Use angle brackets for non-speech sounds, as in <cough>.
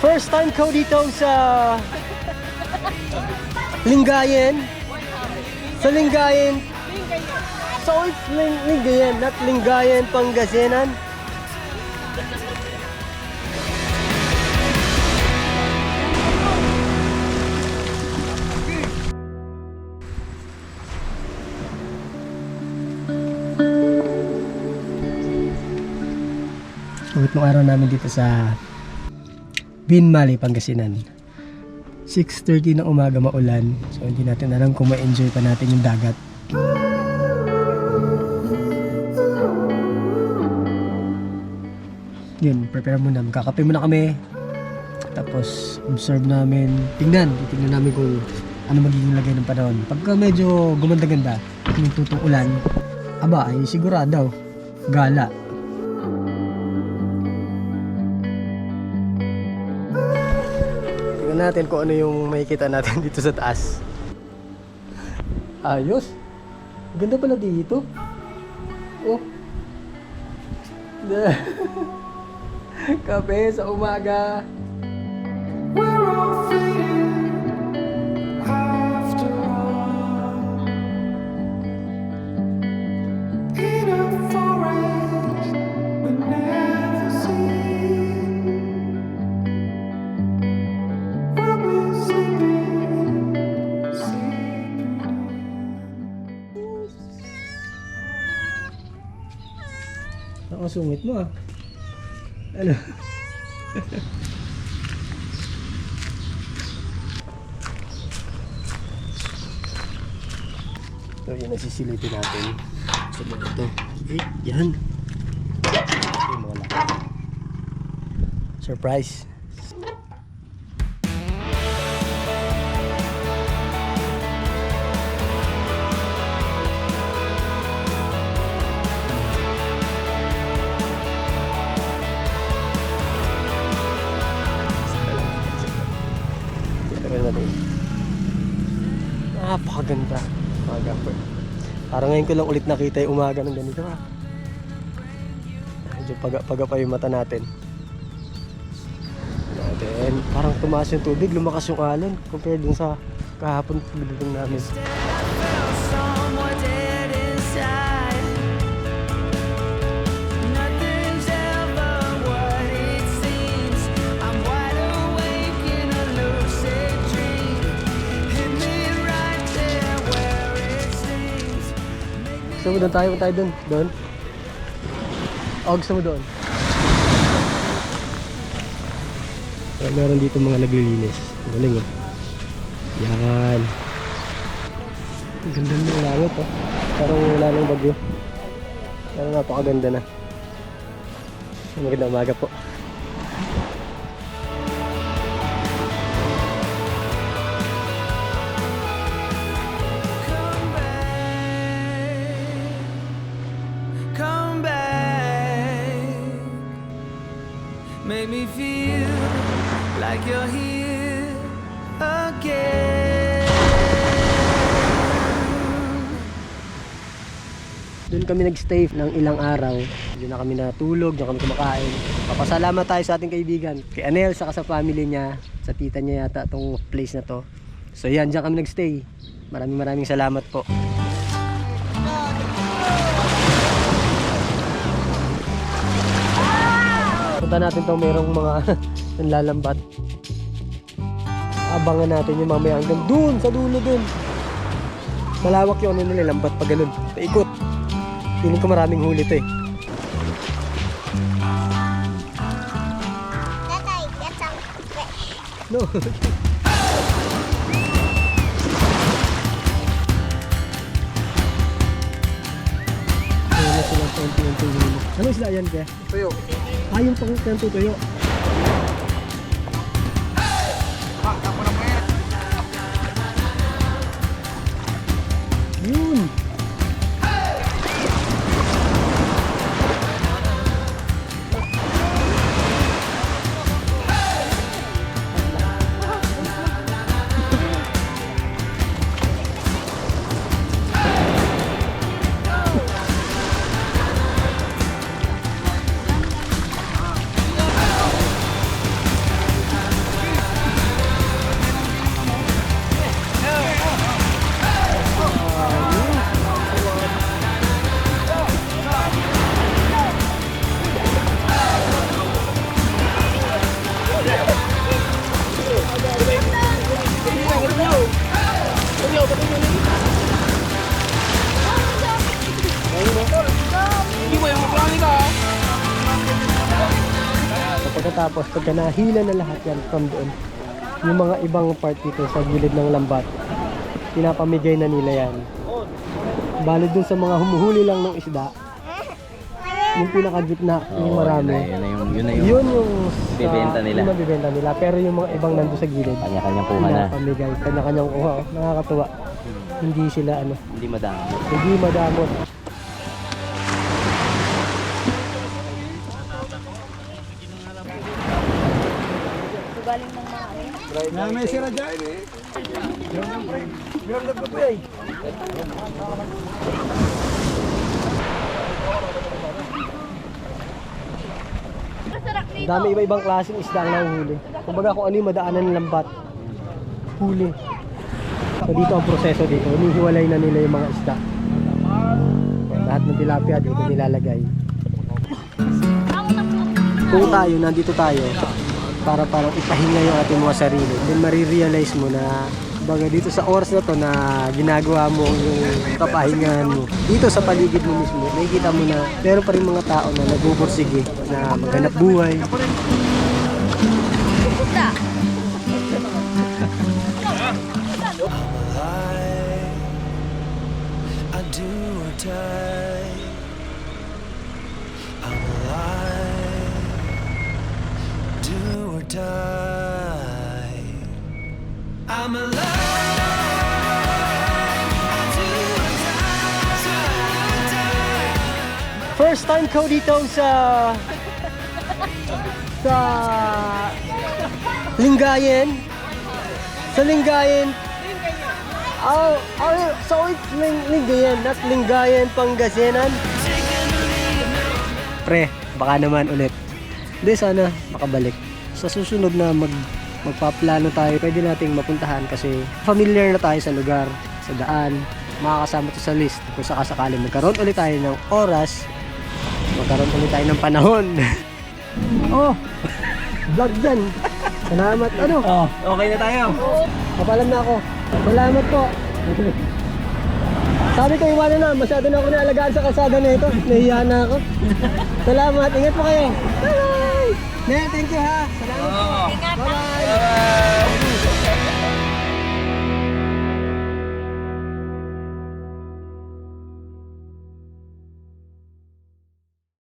First time ko dito sa Lingayen. Sa Lingayen. So it's Ling Lingayen, not Lingayen, Pangasinan. Ulit nung araw namin dito sa Binmali, Pangasinan. 6.30 ng umaga maulan. So hindi natin alam kung ma-enjoy pa natin yung dagat. Yun, prepare muna. Magkakape muna kami. Tapos observe namin. Tingnan. Tingnan namin kung ano magiging lagay ng panahon. Pagka medyo gumanda-ganda, may tutong ulan, aba ay sigurado. Gala. Tingnan natin kung ano yung makikita natin <laughs> dito sa taas. Ayos. Ganda pala dito. Oh. <laughs> Kape sa umaga. We're all fading sungit mo ah. Ano? so yun ang sisilipin natin. So mga ito. Eh, yan. Surprise. Natin. Napakaganda. Umaga po. Parang ngayon ko lang ulit nakita yung umaga ng ganito ha. Medyo paga-paga pa yung mata natin. Natin. Parang tumaas yung tubig, lumakas yung alon compared dun sa kahapon pagdating namin. Gusto mo doon tayo? Punta tayo doon? Doon? O gusto mo doon? So, meron dito mga naglilinis. Galing eh. Yan. Ganda ng langit oh. Parang wala nang bagyo. Pero napakaganda na. Magandang umaga po. Make me feel like you're here again. Doon kami nagstay ng ilang araw. Doon na kami natulog, doon kami kumakain. Papasalamat tayo sa ating kaibigan. Kay Anel, saka sa family niya. Sa tita niya yata itong place na to. So yan, diyan kami nagstay. Maraming maraming salamat po. Punta natin to merong mga <laughs> nanlalambat. Abangan natin yung mamaya hanggang dun, sa dulo dun. Malawak yung ano nila, lambat pa ganun. Paikot. Feeling ko maraming huli to eh. Tatay, get some fish. No. <laughs> Ano isda yan kaya? Tuyo. Ah, yung pang yung So pagkatapos, pagka nahila na lahat yan from doon, yung mga ibang part dito sa gilid ng lambat, pinapamigay na nila yan. Bali dun sa mga humuhuli lang ng isda, yung pinakagitna, Oo, yung marami. Yun na yun. Yun na yun. Yun yung sa- nila. Yung mabibenta nila. Pero yung mga ibang nandun sa gilid, Kanya-kanya po na. pinapamigay. Kanya-kanyang kuha. oh. Nakakatuwa. Hindi sila ano, Hindi madami. hindi madamot. Ang dami iba-ibang klaseng isda ang nahuhuli. Kumbaga kung ano yung madaanan ng lambat, huli. So dito ang proseso dito, hinihiwalay na nila yung mga isda. Lahat ng tilapia dito nilalagay. Kung tayo, nandito tayo, para parang ipahinga yung ating mga sarili. Then marirealize mo na baga dito sa oras na to na ginagawa mo yung kapahingahan mo. Dito sa paligid mo mismo, nakikita mo na meron pa rin mga tao na nagbubursige na maghanap buhay. I die. I'm alive. Do or die. I'm alive. First time ko dito sa sa Lingayen. Sa Lingayen. Oh, oh, so it's Ling Lingayen, not Lingayen, Pangasinan. Pre, baka naman ulit. Hindi, sana makabalik. Sa susunod na mag magpaplano tayo, pwede nating mapuntahan kasi familiar na tayo sa lugar, sa daan, makakasama to sa list. Kung sakasakali magkaroon ulit tayo ng oras, magkaroon ulit tayo ng panahon. <laughs> oh, vlog dyan. Salamat, ano? Oh, okay na tayo. Kapalam na ako. Salamat po. Sabi ko iwanan na, masyado na ako naalagaan sa kalsada na ito. Nahiya na ako. Salamat, ingat po kayo. Bye-bye! Ne, thank you ha. Salamat po. Bye-bye!